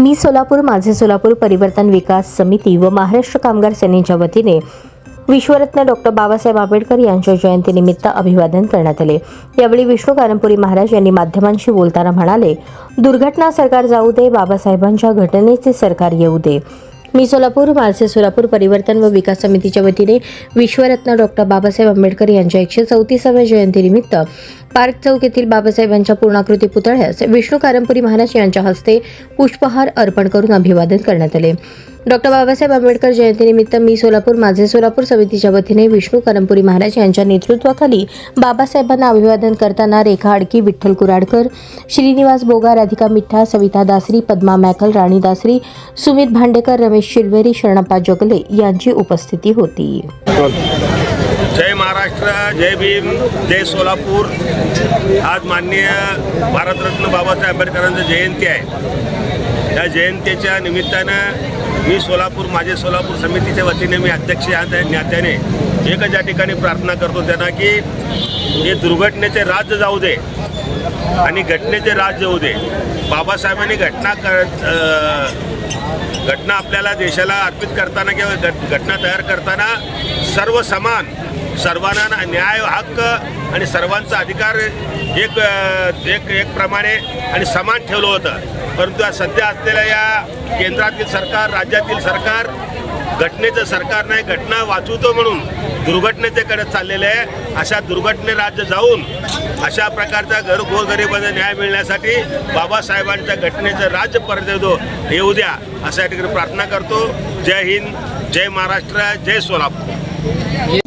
मी सोलापूर माझे सोलापूर परिवर्तन विकास समिती व महाराष्ट्र कामगार सेनेच्या वतीने विश्वरत्न डॉक्टर बाबासाहेब आंबेडकर यांच्या जयंतीनिमित्त अभिवादन करण्यात आले. यावेळी विष्णू कारंपुरी महाराज यांनी माध्यमांशी बोलताना म्हणाले दुर्घटना सरकार जाऊ दे बाबासाहेबांच्या घटनेचे सरकार येऊ दे. मी सोलापूर माझे सोलापूर परिवर्तन व विकास समितीच्या वतीने विश्वरत्न डॉक्टर बाबासाहेब आंबेडकर यांच्या एकशे चौतीसाव्या जयंतीनिमित्त पार्क चौक येथील बाबासाहेबांच्या पूर्णाकृती पुतळ्यास विष्णू कारंपुरी महाराज यांच्या हस्ते पुष्पहार अर्पण करून अभिवादन करण्यात आले. डॉक्टर बाबासाहेब आंबेडकर जयंतीनिमित्त मी सोलापूर माझे सोलापूर समितीच्या वतीने विष्णू करंपुरी महाराज यांच्या नेतृत्वाखाली बाबासाहेबांना अभिवादन करताना रेखा आडकी विठ्ठल कुराडकर श्रीनिवास बोगा राधिका मिठ्ठा सविता दासरी पद्मा मॅकल राणी दासरी सुमित भांडेकर रमेश शिरवेरी शरणप्पा जगले यांची उपस्थिती होती. जय महाराष्ट्र जय भीम जय सोलापूर. आज माननीय भारतरत्न बाबासाहेब आंबेडकरांचं जयंती आहे. या जयंतीच्या निमित्तानं मी सोलापूर माझे सोलापूर समितीच्या वतीने मी अध्यक्ष या नात्याने एकच या ठिकाणी प्रार्थना करतो त्यांना की हे दुर्घटनेचे राज्य जाऊ दे आणि घटनेचे राज्य होऊ दे. बाबासाहेबांनी घटना घटना आपल्याला देशाला अर्पित करताना किंवा घट घटना तयार करताना सर्व समान सर्वांना न्याय हक्क आणि सर्वांचा अधिकार एक एक एक प्रमाणे आणि समान ठेवलं होतं. परंतु आज सध्या असलेल्या या केंद्रातील सरकार राज्यातील सरकार घटनेचं सरकार नाही घटना वाचवतो म्हणून दुर्घटनेच्याकडे चाललेलं आहे. अशा दुर्घटने राज्य जाऊन अशा प्रकारचा घर गोरगरिबांना न्याय मिळण्यासाठी बाबासाहेबांच्या घटनेचं राज्य परत येतो येऊ द्या अशा या ठिकाणी प्रार्थना करतो. जय हिंद जय महाराष्ट्र जय सोलापूर.